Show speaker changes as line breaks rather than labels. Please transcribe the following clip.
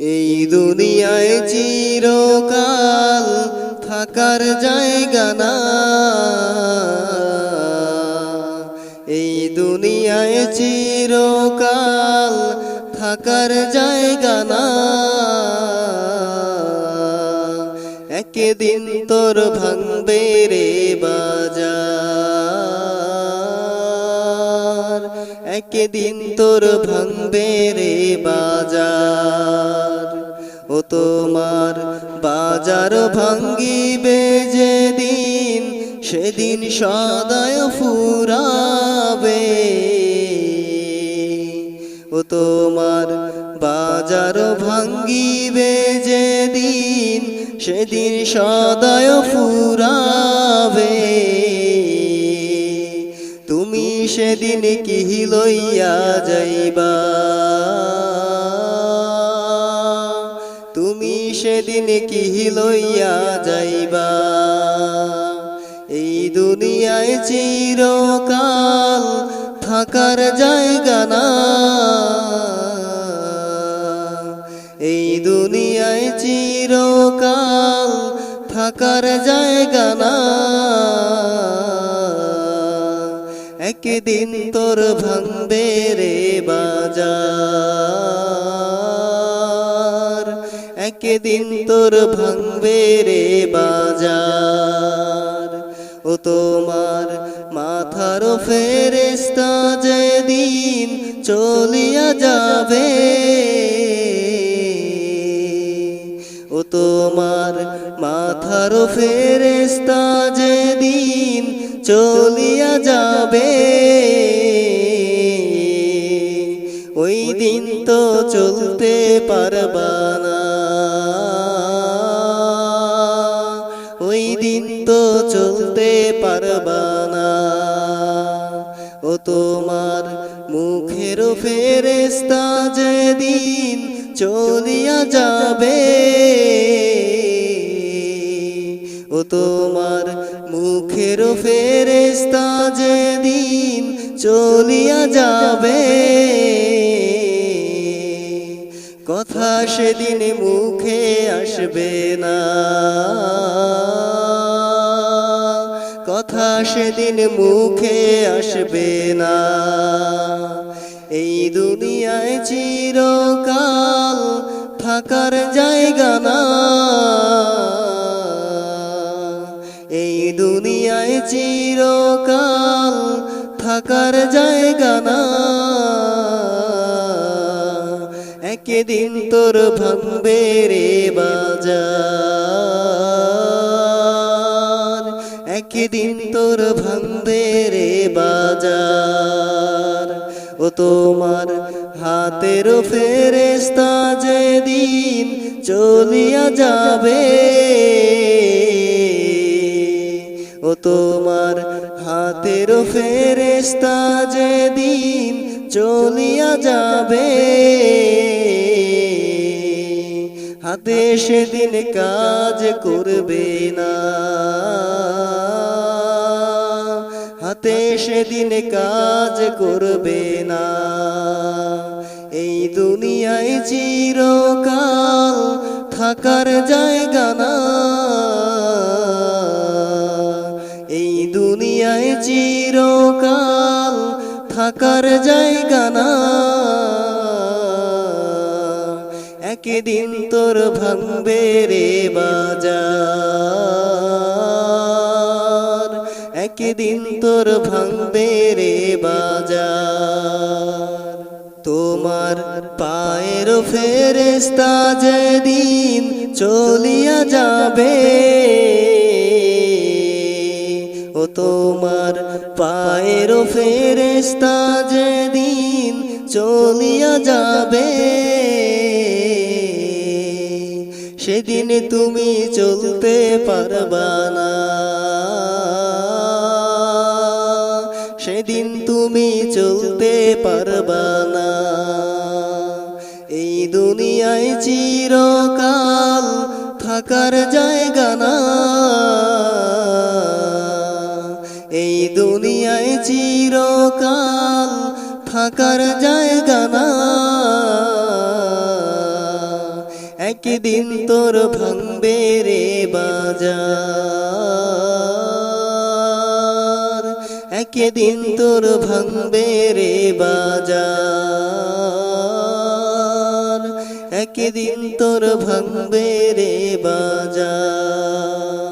এই দুনিয়ায় চিরকাল থাকার জায়গা না। এই দুনিয়ায় চিরকাল থাকার জায়গা না। একদিন তোর ভাঙবে রে বাজার। একদিন তোর ভাঙবে রে বাজার। তোমার বাজার ভাঙ্গিবে যেদিন, সেদিন সদায় ফুরাবে। ও তোমার বাজার ভাঙ্গিবে যেদিন, সেদিন সদায় ফুরাবে। তুমি সেদিন কি লইয়া যাইবা? তুমি সেদিন কি লইয়া যাইবা? এই দুনিয়ায় চিরকাল থাকার জায়গা না। এই দুনিয়ায় চিরকাল থাকার জায়গা না। একদিন তোর ভাঙবে রে বাজার। একদিন তোর ভাঙবে রে বাজার। ও তোমার মাথার ফেরেস্তা যেদিন চলিয়া যাবে। ও তোমার মাথার ফেরেস্তা যেদিন চলিয়া যাবে। দিন তো চলতে পারবা না। ওই দিন তো চলতে পারবা না। ও তোমার মুখের ফেরেস্তা যেদিন চলিয়া যাবে, ও তোমার মুখের ফেরেস্তা যেদিন চলিয়া যাবে কথা সেদিন মুখে আসবে না। কথা সেদিন মুখে আসবে না। এই দুনিয়ায় চিরকাল থাকার জায়গা না। এই দুনিয়ায় চিরকাল থাকার জায়গা না। একদিন তোর ভাঙবে রে বাজার। একদিন তোর ভাঙবে রে বাজার। ও তোমার হাতের ফেরেস্তা যেদিন চলিয়া যাবে। ও তোমার হাতের ফেরেস্তা যেদিন চলিয়া যাবে। হাতে সেদিন কাজ করবে না। হাতে সেদিন কাজ করবে না। এই দুনিয়ায় চিরকাল থাকার জায়গা না। এই দুনিয়ায় চিরকাল থাকার জায়গা না। একদিন তোর ভাঙবে রে বাজার। একদিন তোর ভাঙবে রে বাজার। তোমার পায়ের ফেরেস্তা যেদিন চলিয়া যাবে। ও তোমার পায়ের ফেরেস্তা যেদিন চলিয়া যাবে, সেদিন তুমি চলতে পারবা না। সেদিন তুমি চলতে পারবা না। এই দুনিয়ায় চিরকাল থাকার জায়গা না। থাকার জায়গা না। একদিন তোর ভাঙবে রে বাজার। একদিন তোর ভাঙবে রে বাজার। একদিন তোর ভাঙবে রে বাজার।